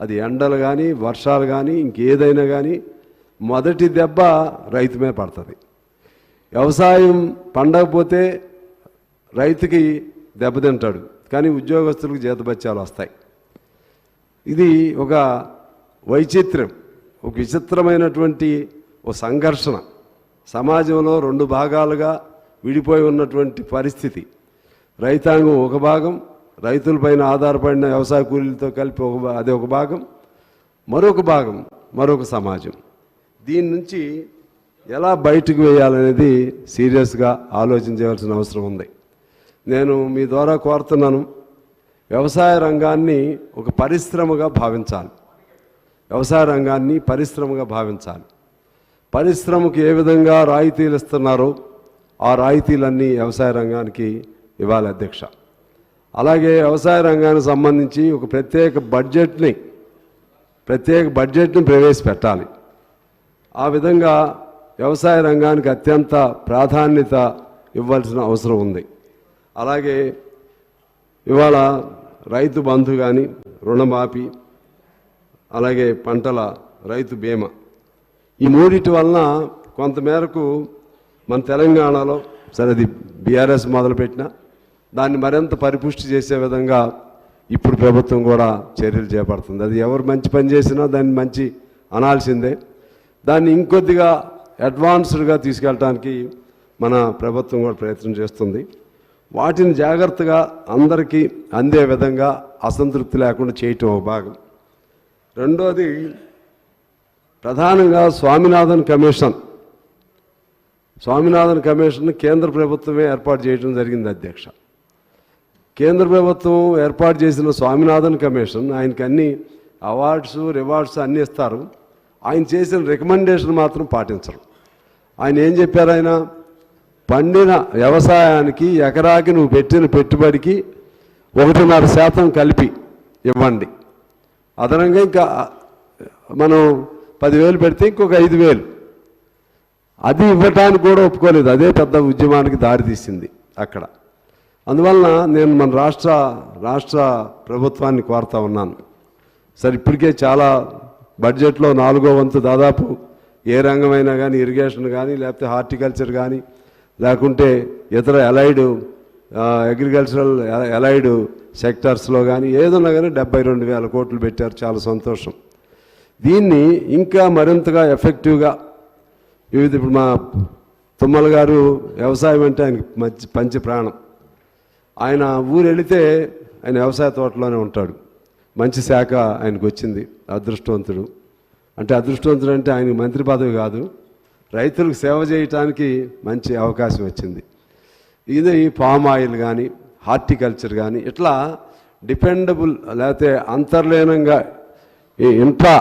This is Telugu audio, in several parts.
అది ఎండలు కానీ వర్షాలు కానీ ఇంకేదైనా కానీ మొదటి దెబ్బ రైతు మీద పడుతుంది. వ్యవసాయం పండకపోతే రైతుకి దెబ్బతింటాడు కానీ ఉద్యోగస్తులకు జీతబత్యాలు వస్తాయి. ఇది ఒక వైచిత్ర్యం ఒక విచిత్రమైనటువంటి ఒక సంఘర్షణ. సమాజంలో రెండు భాగాలుగా విడిపోయి ఉన్నటువంటి పరిస్థితి. రైతాంగం ఒక భాగం రైతులపైన ఆధారపడిన వ్యవసాయ కూలీలతో కలిపి ఒక అది ఒక భాగం మరొక భాగం మరొక సమాజం. దీని నుంచి ఎలా బయటకు వేయాలనేది సీరియస్గా ఆలోచించవలసిన అవసరం ఉంది. నేను మీ ద్వారా కోరుతున్నాను వ్యవసాయ రంగాన్ని ఒక పరిశ్రమగా భావించాలి. వ్యవసాయ రంగాన్ని పరిశ్రమగా భావించాలి. పరిశ్రమకు ఏ విధంగా రాయితీలు ఇస్తున్నారో ఆ రాయితీలన్నీ వ్యవసాయ రంగానికి ఇవ్వాలి అధ్యక్ష. అలాగే వ్యవసాయ రంగానికి సంబంధించి ఒక ప్రత్యేక బడ్జెట్ని ప్రత్యేక బడ్జెట్ని ప్రవేశపెట్టాలి. ఆ విధంగా వ్యవసాయ రంగానికి అత్యంత ప్రాధాన్యత ఇవ్వాల్సిన అవసరం ఉంది. అలాగే ఇవాళ రైతు బంధు కానీ రుణమాఫీ అలాగే పంటల రైతు బీమా. ఈ మూడిటి వలన కొంతమేరకు మన తెలంగాణలో సరే అది బీఆర్ఎస్ మొదలుపెట్టిన దాన్ని మరింత పరిపుష్టి చేసే విధంగా ఇప్పుడు ప్రభుత్వం కూడా చర్యలు చేపడుతుంది. అది ఎవరు మంచి పని చేసినా దాన్ని మంచి అనాల్సిందే. దాన్ని ఇంకొద్దిగా అడ్వాన్స్డ్గా తీసుకెళ్ళటానికి మన ప్రభుత్వం కూడా ప్రయత్నం చేస్తుంది. వాటిని జాగ్రత్తగా అందరికీ అందే విధంగా అసంతృప్తి లేకుండా చేయటం ఒక భాగం. రెండోది ప్రధానంగా స్వామినాథన్ కమిషన్. స్వామినాథన్ కమిషన్ కేంద్ర ప్రభుత్వమే ఏర్పాటు చేయడం జరిగింది అధ్యక్ష. కేంద్ర ప్రభుత్వం ఏర్పాటు చేసిన స్వామినాథన్ కమిషన్ ఆయనకి అన్ని అవార్డ్స్ రివార్డ్స్ అన్నీ ఇస్తారు. ఆయన చేసిన రికమెండేషన్ మాత్రం పాటించరు. ఆయన ఏం చెప్పారు ఆయన? పండిన వ్యవసాయానికి ఎకరాకి నువ్వు పెట్టిన పెట్టుబడికి ఒకటిన్నర శాతం కలిపి ఇవ్వండి. అదనంగా ఇంకా మనం పదివేలు పెడితే ఇంకొక ఐదు వేలు అది ఇవ్వటానికి కూడా ఒప్పుకోలేదు. అదే పెద్ద ఉద్యమానికి దారితీసింది అక్కడ. అందువలన నేను మన రాష్ట్ర రాష్ట్ర ప్రభుత్వాన్ని కోరుతా ఉన్నాను. సరే ఇప్పటికే చాలా బడ్జెట్లో నాలుగో వంతు దాదాపు ఏ రంగమైనా కానీ ఇరిగేషన్ కానీ లేకపోతే హార్టికల్చర్ కానీ లేకుంటే ఇతర ఎలైడ్ అగ్రికల్చరల్ ఎలైడ్ సెక్టార్స్లో కానీ ఏదన్నా కానీ డెబ్బై రెండు వేల కోట్లు పెట్టారు. చాలా సంతోషం. దీన్ని ఇంకా మరింతగా ఎఫెక్టివ్గా వివిధ ఇప్పుడు మా తుమ్మల గారు వ్యవసాయం అంటే ఆయనకి మంచి పంచి ప్రాణం. ఆయన ఊరు వెళితే ఆయన వ్యవసాయ తోటలోనే ఉంటాడు. మంచి శాఖ ఆయనకు వచ్చింది అదృష్టవంతుడు. అంటే అదృష్టవంతుడు అంటే ఆయనకు మంత్రి పదవి కాదు. రైతులకు సేవ చేయటానికి మంచి అవకాశం వచ్చింది. ఇది పామ్ ఆయిల్ కానీ హార్టికల్చర్ కానీ ఇట్లా డిపెండబుల్ లేకపోతే అంతర్లీనంగా ఈ ఇంట్రా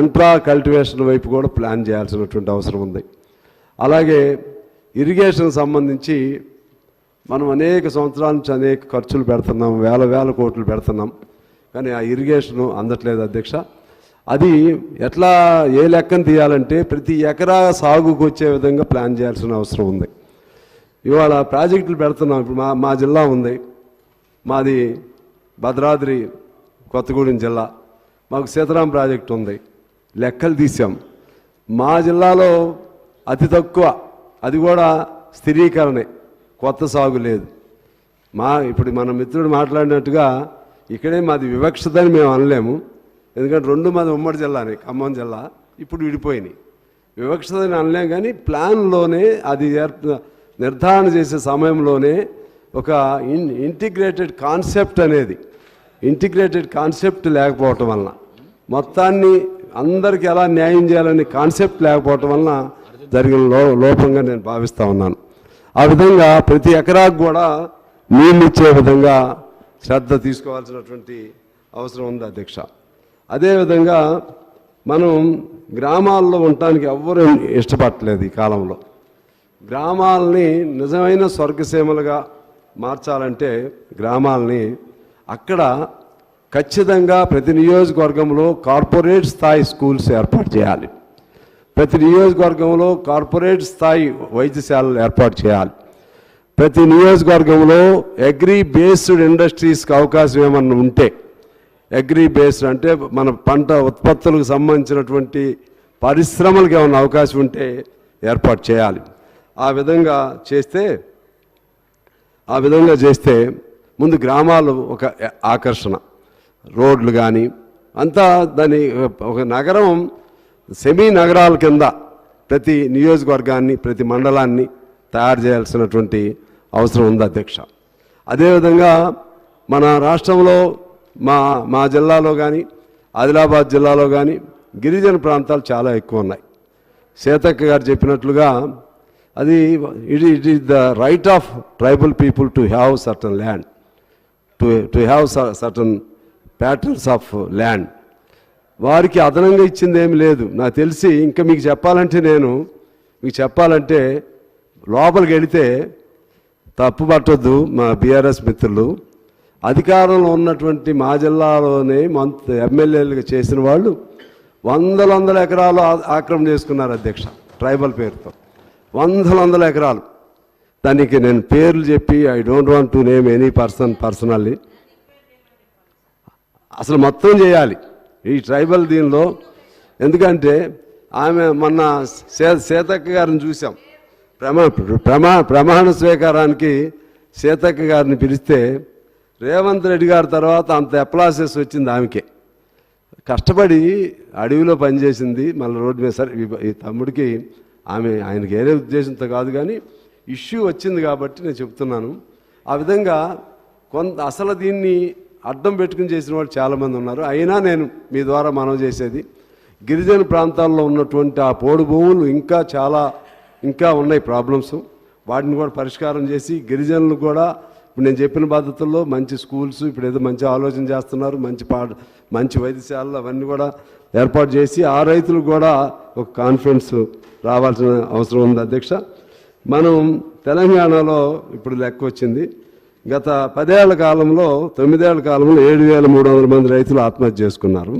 ఇంట్రా కల్టివేషన్ వైపు కూడా ప్లాన్ చేయాల్సినటువంటి అవసరం ఉంది. అలాగే ఇరిగేషన్ సంబంధించి మనం అనేక సంవత్సరాల నుంచి అనేక ఖర్చులు పెడుతున్నాం వేల వేల కోట్లు పెడుతున్నాం. కానీ ఆ ఇరిగేషన్ అందట్లేదు అధ్యక్ష. అది ఎట్లా ఏ లెక్కను తీయాలంటే ప్రతి ఎకరా సాగుకు వచ్చే విధంగా ప్లాన్ చేయాల్సిన అవసరం ఉంది. ఇవాళ ప్రాజెక్టులు పెడుతున్నాం. ఇప్పుడు మా మా జిల్లా ఉంది. మాది భద్రాద్రి కొత్తగూడెం జిల్లా. మాకు సీతారాం ప్రాజెక్టు ఉంది. లెక్కలు తీసాం. మా జిల్లాలో అతి తక్కువ అది కూడా స్థిరీకరణే. కొత్త సాగు లేదు. మా ఇప్పుడు మన మిత్రుడు మాట్లాడినట్టుగా ఇక్కడే మాది వివక్షతని మేము అనలేము. ఎందుకంటే రెండు మాది ఉమ్మడి జిల్లానే ఖమ్మం జిల్లా. ఇప్పుడు విడిపోయినాయి. వివక్షతని అనలేం కానీ ప్లాన్లోనే అది నిర్ధారణ చేసే సమయంలోనే ఒక ఇన్ ఇంటిగ్రేటెడ్ కాన్సెప్ట్ అనేది ఇంటిగ్రేటెడ్ కాన్సెప్ట్ లేకపోవటం వలన మొత్తాన్ని అందరికి ఎలా న్యాయం చేయాలనే కాన్సెప్ట్ లేకపోవటం వలన జరిగిన లో లోపంగా నేను భావిస్తూ ఉన్నాను. ఆ విధంగా ప్రతి ఎకరాకు కూడా నీళ్ళు ఇచ్చే విధంగా శ్రద్ధ తీసుకోవాల్సినటువంటి అవసరం ఉంది అధ్యక్ష. అదేవిధంగా మనం గ్రామాల్లో ఉండటానికి ఎవ్వరూ ఇష్టపడట్లేదు ఈ కాలంలో. గ్రామాలని నిజమైన స్వర్గసీమలుగా మార్చాలంటే గ్రామాలని అక్కడ ఖచ్చితంగా ప్రతి నియోజకవర్గంలో కార్పొరేట్ స్థాయి స్కూల్స్ ఏర్పాటు చేయాలి. ప్రతి నియోజకవర్గంలో కార్పొరేట్ స్థాయి వైద్యశాలలు ఏర్పాటు చేయాలి. ప్రతి నియోజకవర్గంలో అగ్రి బేస్డ్ ఇండస్ట్రీస్కి అవకాశం ఏమన్నా ఉంటే అగ్రి బేస్డ్ అంటే మన పంట ఉత్పత్తులకు సంబంధించినటువంటి పరిశ్రమలకు ఏమైనా అవకాశం ఉంటే ఏర్పాటు చేయాలి. ఆ విధంగా చేస్తే ఆ విధంగా చేస్తే ముందు గ్రామాలు ఒక ఆకర్షణ. రోడ్లు కానీ అంతా దాని ఒక నగరం సెమీ నగరాల కింద ప్రతి నియోజకవర్గాన్ని ప్రతి మండలాన్ని తయారు చేయాల్సినటువంటి అవసరం ఉంది అధ్యక్ష. అదేవిధంగా మన రాష్ట్రంలో మా మా జిల్లాలో కానీ ఆదిలాబాద్ జిల్లాలో కానీ గిరిజన ప్రాంతాలు చాలా ఎక్కువ ఉన్నాయి. సీతక్క గారు చెప్పినట్లుగా అది it it is the right of tribal people to have certain land to to have certain patterns of land వారికి అదనంగా ఇచ్చింది ఏమి లేదు. నాకు తెలిసి ఇంకా మీకు చెప్పాలంటే నేను మీకు చెప్పాలంటే లోపలికి వెళితే తప్పు పట్టొద్దు మా బీఆర్ఎస్ మిత్రులు. అధికారంలో ఉన్నటువంటి మా జిల్లాలోనే మంత్ ఎమ్మెల్యేలుగా చేసిన వాళ్ళు వందల వందల ఎకరాలు ఆక్రమణ చేసుకున్నారు అధ్యక్ష ట్రైబల్ పేరుతో. వందల వందల ఎకరాలు. దానికి నేను పేర్లు చెప్పి I don't want to name any person personally అసలు మొత్తం చేయాలి. ఈ ట్రైబల్ దీనిలో. ఎందుకంటే ఆమె మొన్న సే సీతక్క గారిని చూసాం ప్రమా ప్రమా ప్రమాణ స్వీకారానికి సీతక్క గారిని పిలిస్తే రేవంత్ రెడ్డి గారి తర్వాత అంత ఎప్లాసెస్ వచ్చింది ఆమెకే. కష్టపడి అడవిలో పనిచేసింది మళ్ళీ రోడ్డు మీద సరే ఈ- ఈ తమ్ముడికి ఆమె ఆయనకి ఏదే ఉద్దేశంతో కాదు కానీ ఇష్యూ వచ్చింది కాబట్టి నేను చెప్తున్నాను. ఆ విధంగా కొంత అసలు దీన్ని అడ్డం పెట్టుకుని చేసిన వాళ్ళు చాలామంది ఉన్నారు. అయినా నేను మీ ద్వారా మనం చేసేది గిరిజన ప్రాంతాల్లో ఉన్నటువంటి ఆ పోడు భూములు ఇంకా చాలా ఇంకా ఉన్నాయి ప్రాబ్లమ్స్. వాటిని కూడా పరిష్కారం చేసి గిరిజనులు కూడా ఇప్పుడు నేను చెప్పిన పద్ధతుల్లో మంచి స్కూల్స్ ఇప్పుడు ఏదో మంచి ఆలోచన చేస్తున్నారు మంచి పాఠ మంచి వైద్యశాలలు అవన్నీ కూడా ఏర్పాటు చేసి ఆ రైతులకు కూడా ఒక కాన్ఫిడెన్స్ రావాల్సిన అవసరం ఉంది అధ్యక్ష. మనం తెలంగాణలో ఇప్పుడు లెక్క వచ్చింది గత పదేళ్ళ కాలంలో తొమ్మిదేళ్ళ కాలంలో ఏడు వేల మూడు వందల మంది రైతులు ఆత్మహత్య చేసుకున్నారు.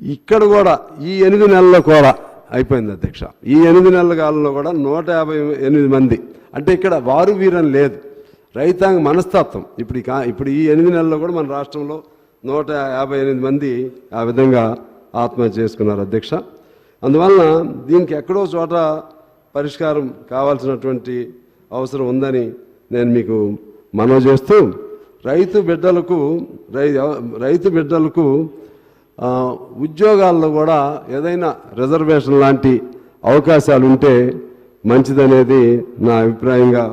ఇక్కడ కూడా ఈ ఎనిమిది నెలల్లో కూడా అయిపోయింది అధ్యక్ష. ఈ ఎనిమిది నెలల కాలంలో కూడా నూట యాభై ఎనిమిది మంది. అంటే ఇక్కడ వారు వీరని లేదు. రైతాంగ మనస్తత్వం. ఇప్పుడు ఇప్పుడు ఈ ఎనిమిది నెలల్లో కూడా మన రాష్ట్రంలో నూట యాభై ఎనిమిది మంది ఆ విధంగా ఆత్మహత్య చేసుకున్నారు అధ్యక్ష. అందువలన దీనికి ఎక్కడో చోట పరిష్కారం కావాల్సినటువంటి అవసరం ఉందని నేను మీకు మనం చేస్తూ రైతు బిడ్డలకు రై రైతు బిడ్డలకు ఉద్యోగాల్లో కూడా ఏదైనా రిజర్వేషన్ లాంటి అవకాశాలు ఉంటే మంచిదనేది నా అభిప్రాయంగా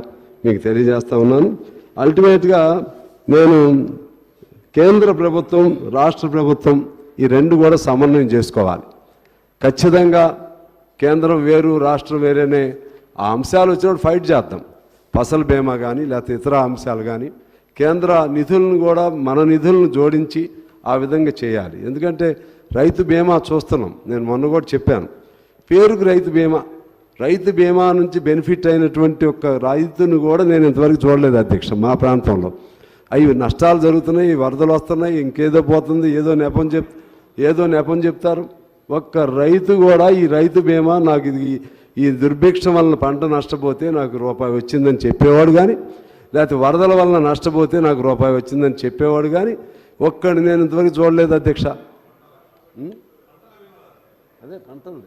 మీకు తెలియజేస్తా ఉన్నాను. అల్టిమేట్గా నేను కేంద్ర ప్రభుత్వం రాష్ట్ర ప్రభుత్వం ఈ రెండు కూడా సమన్వయం చేసుకోవాలి. ఖచ్చితంగా కేంద్రం వేరు రాష్ట్రం వేరేనే ఆ అంశాలు వచ్చినప్పుడు ఫైట్ చేద్దాం. ఫసల్ బీమా కానీ లేకపోతే ఇతర అంశాలు కానీ కేంద్ర నిధులను కూడా మన నిధులను జోడించి ఆ విధంగా చేయాలి. ఎందుకంటే రైతు బీమా చూస్తున్నాం. నేను మొన్న కూడా చెప్పాను. పేరుకు రైతు బీమా రైతు బీమా నుంచి బెనిఫిట్ అయినటువంటి ఒక రైతును కూడా నేను ఇంతవరకు చూడలేదు అధ్యక్ష మా ప్రాంతంలో. అవి నష్టాలు జరుగుతున్నాయి వరదలు వస్తున్నాయి ఇంకేదో పోతుంది ఏదో నెపం చెప్ ఏదో నెపం చెప్తారు. ఒక్క రైతు కూడా ఈ రైతు బీమా నాకు ఇది ఈ దుర్భిక్షం వలన పంట నష్టపోతే నాకు రూపాయి వచ్చిందని చెప్పేవాడు కానీ లేకపోతే వరదల వలన నష్టపోతే నాకు రూపాయి వచ్చిందని చెప్పేవాడు కానీ ఒక్కడు నేను ఇంతవరకు చూడలేదు అధ్యక్ష. అదే పంటలు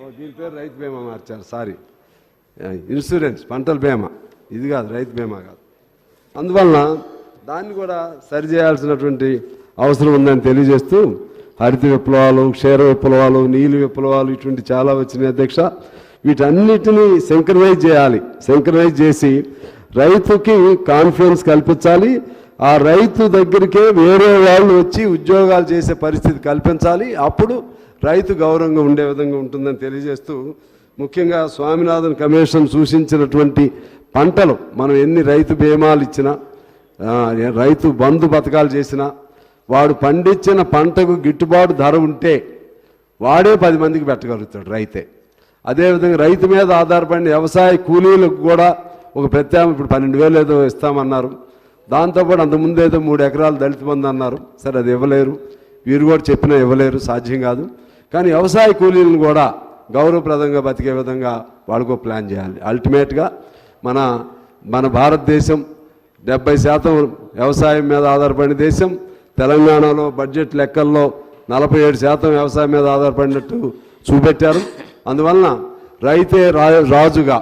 ఓ దీని పేరు రైతు బీమా మార్చారు సారీ. ఇన్సూరెన్స్ పంటల బీమా. ఇది కాదు రైతు బీమా కాదు. అందువలన దాన్ని కూడా సరిచేయాల్సినటువంటి అవసరం ఉందని తెలియజేస్తూ హరిత విప్లవాలు క్షీర విప్లవాలు నీలి విప్లవాలు ఇటువంటి చాలా వచ్చినాయి అధ్యక్ష. వీటన్నిటినీ సింక్రనైజ్ చేయాలి. సింక్రనైజ్ చేసి రైతుకి కాన్ఫిడెన్స్ కల్పించాలి. ఆ రైతు దగ్గరికే వేరే వాళ్ళు వచ్చి ఉద్యోగాలు చేసే పరిస్థితి కల్పించాలి. అప్పుడు రైతు గౌరవంగా ఉండే విధంగా ఉంటుందని తెలియజేస్తూ ముఖ్యంగా స్వామినాథన్ కమిషన్ సూచించినటువంటి పంటలు మనం ఎన్ని రైతు బీమాలు ఇచ్చినా రైతు బంధు పథకాలు చేసినా వాడు పండించిన పంటకు గిట్టుబాటు ధర ఉంటే వాడే పది మందికి పెట్టగలుగుతాడు రైతే. అదేవిధంగా రైతు మీద ఆధారపడిన వ్యవసాయ కూలీలకు కూడా ఒక ప్రత్యామ్నాయం ఇప్పుడు పన్నెండు వేలు ఏదో ఇస్తామన్నారు. దాంతోపాటు అంతకుముందు ఏదో మూడు ఎకరాలు దళిత మంది అన్నారు. సరే అది ఇవ్వలేరు. వీరు కూడా చెప్పినా ఇవ్వలేరు సాధ్యం కాదు. కానీ వ్యవసాయ కూలీలను కూడా గౌరవప్రదంగా బతికే విధంగా వాళ్ళకు ప్లాన్ చేయాలి. అల్టిమేట్గా మన మన భారతదేశం డెబ్బై శాతం వ్యవసాయం మీద ఆధారపడిన దేశం తెలంగాణలో బడ్జెట్ లెక్కల్లో నలభై ఏడు శాతం వ్యవసాయం మీద ఆధారపడినట్టు చూపెట్టారు. అందువలన రైతే రా రాజుగా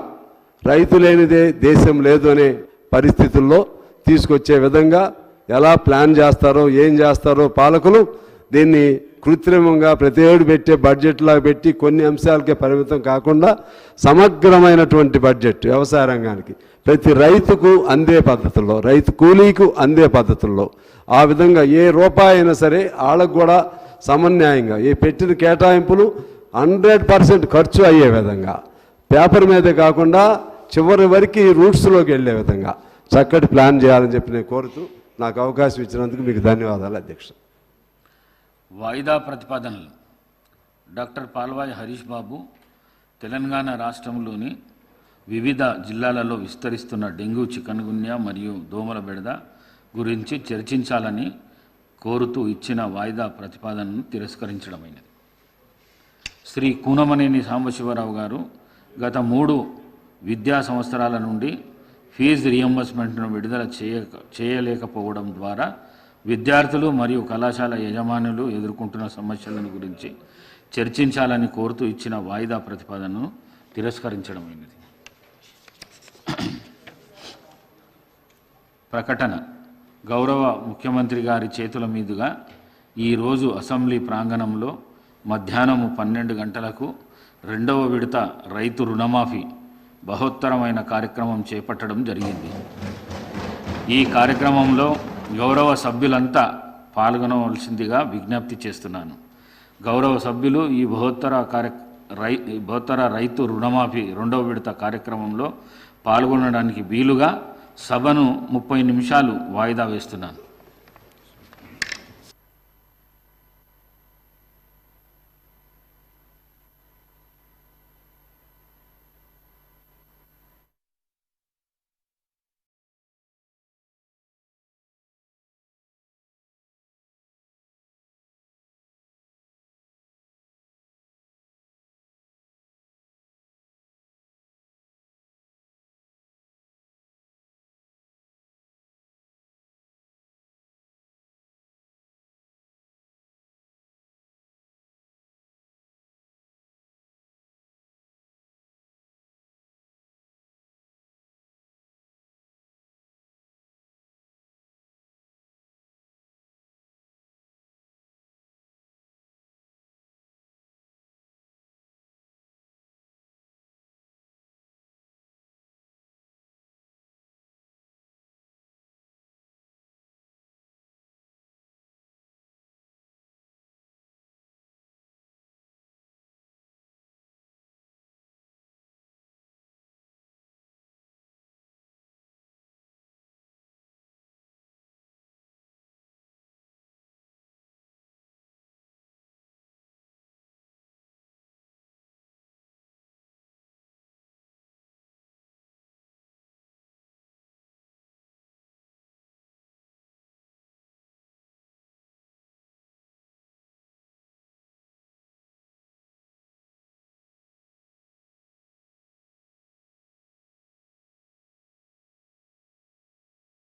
రైతు లేనిదే దేశం లేదు అనే పరిస్థితుల్లో తీసుకొచ్చే విధంగా ఎలా ప్లాన్ చేస్తారో ఏం చేస్తారో పాలకులు దీన్ని కృత్రిమంగా ప్రతి ఏడు పెట్టే బడ్జెట్లా పెట్టి కొన్ని అంశాలకే పరిమితం కాకుండా సమగ్రమైనటువంటి బడ్జెట్ వ్యవసాయ రంగానికి ప్రతి రైతుకు అందే పద్ధతుల్లో రైతు కూలీకు అందే పద్ధతుల్లో ఆ విధంగా ఏ రూపాయి అయినా సరే వాళ్ళకు కూడా సమన్యాయంగా ఈ పెట్టిన కేటాయింపులు హండ్రెడ్ పర్సెంట్ ఖర్చు అయ్యే విధంగా. పేపర్ మీదే కాకుండా చివరి వరకు రూట్స్లోకి వెళ్ళే విధంగా. చక్కటి ప్లాన్ చేయాలని చెప్పి నేను కోరుతూ నాకు అవకాశం ఇచ్చినందుకు మీకు ధన్యవాదాలు అధ్యక్ష. వాయిదా ప్రతిపాదనలు. డాక్టర్ పాల్వాయి హరీష్ బాబు తెలంగాణ రాష్ట్రంలోని వివిధ జిల్లాలలో విస్తరిస్తున్న డెంగ్యూ చికన్గున్యా మరియు దోమల బెడద గురించి చర్చించాలని కోరుతూ ఇచ్చిన వాయిదా ప్రతిపాదనను తిరస్కరించడమైనది. శ్రీ కూనమనేని సాంబశివరావు గారు గత మూడు విద్యా సంవత్సరాల నుండి ఫీజు రియంబర్స్మెంట్ను విడుదల చేయ చేయలేకపోవడం ద్వారా విద్యార్థులు మరియు కళాశాల యజమానులు ఎదుర్కొంటున్న సమస్యలను గురించి చర్చించాలని కోరుతూ ఇచ్చిన వాయిదా ప్రతిపాదనను తిరస్కరించడమైనది. ప్రకటన గౌరవ ముఖ్యమంత్రి గారి చేతుల మీదుగా ఈరోజు అసెంబ్లీ ప్రాంగణంలో మధ్యాహ్నము పన్నెండు గంటలకు రెండవ విడత రైతు రుణమాఫీ బహోత్తరమైన కార్యక్రమం చేపట్టడం జరిగింది. ఈ కార్యక్రమంలో గౌరవ సభ్యులంతా పాల్గొనవలసిందిగా విజ్ఞప్తి చేస్తున్నాను. గౌరవ సభ్యులు ఈ బహోత్తర కార్య రై బహోత్తర రైతు రుణమాఫీ రెండవ విడత కార్యక్రమంలో పాల్గొనడానికి వీలుగా సభను ముప్పై నిమిషాలు వాయిదా వేస్తున్నాను.